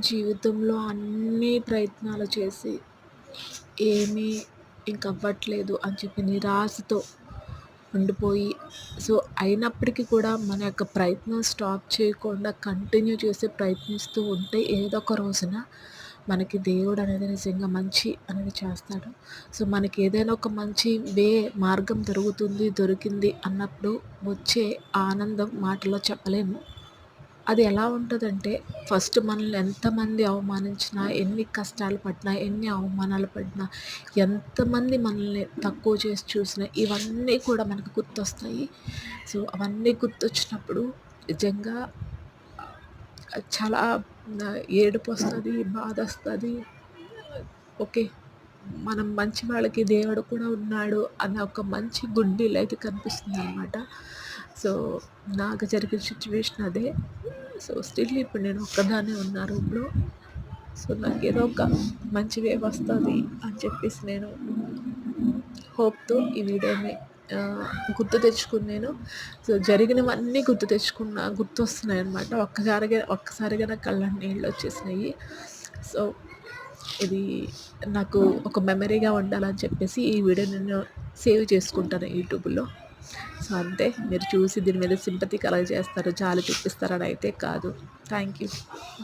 జీవితంలో అన్నీ ప్రయత్నాలు చేసి ఏమీ ఇంక అవ్వట్లేదు అని చెప్పి నిరాశతో ఉండిపోయి సో అయినప్పటికీ కూడా మన యొక్క ప్రయత్నం స్టాప్ చేయకుండా కంటిన్యూ చేసి ప్రయత్నిస్తూ ఉంటే ఏదో ఒక రోజున మనకి దేవుడు అనేది నిజంగా మంచి అనేది చేస్తాడు. సో మనకి ఏదైనా ఒక మంచి వే మార్గం దొరుకుతుంది దొరికింది అన్నప్పుడు వచ్చే ఆనందం మాటల్లో చెప్పలేము. అది ఎలా ఉంటుందంటే ఫస్ట్ మనల్ని ఎంతమంది అవమానించినా ఎన్ని కష్టాలు పడినా ఎన్ని అవమానాలు పడినా ఎంతమంది మనల్ని తక్కువ చేసి చూసినా ఇవన్నీ కూడా మనకు గుర్తొస్తాయి. సో అవన్నీ గుర్తొచ్చినప్పుడు నిజంగా చాలా ఏడుపు వస్తుంది బాధ వస్తుంది ఓకే మనం మంచి వాళ్ళకి దేవుడు కూడా ఉన్నాడు అన్న ఒక మంచి గుడ్ డీల్ అయితే కనిపిస్తుంది అనమాట సో నాకు జరిగిన సిచ్యువేషన్ అదే. సో స్టిల్ ఇప్పుడు నేను ఒక్కదానే ఉన్నా రూమ్లో సో నాకు ఏదో ఒక మంచి వే వస్తుంది అని చెప్పేసి నేను హోప్తో ఈ వీడియోని గుర్తు తెచ్చుకున్నాను సో జరిగినవన్నీ గుర్తు తెచ్చుకున్న గుర్తు వస్తున్నాయి అనమాట ఒక్కసారిగా ఒక్కసారిగా నా కళ్ళ నీళ్ళు వచ్చేసినాయి. సో ఇది నాకు ఒక మెమరీగా ఉండాలని చెప్పేసి ఈ వీడియో నేను సేవ్ చేసుకుంటాను యూట్యూబ్లో సో అంతే మీరు చూసి దీని మీద సింపతి కలగజేస్తారు జాలి చూపిస్తారని అయితే కాదు. Thank you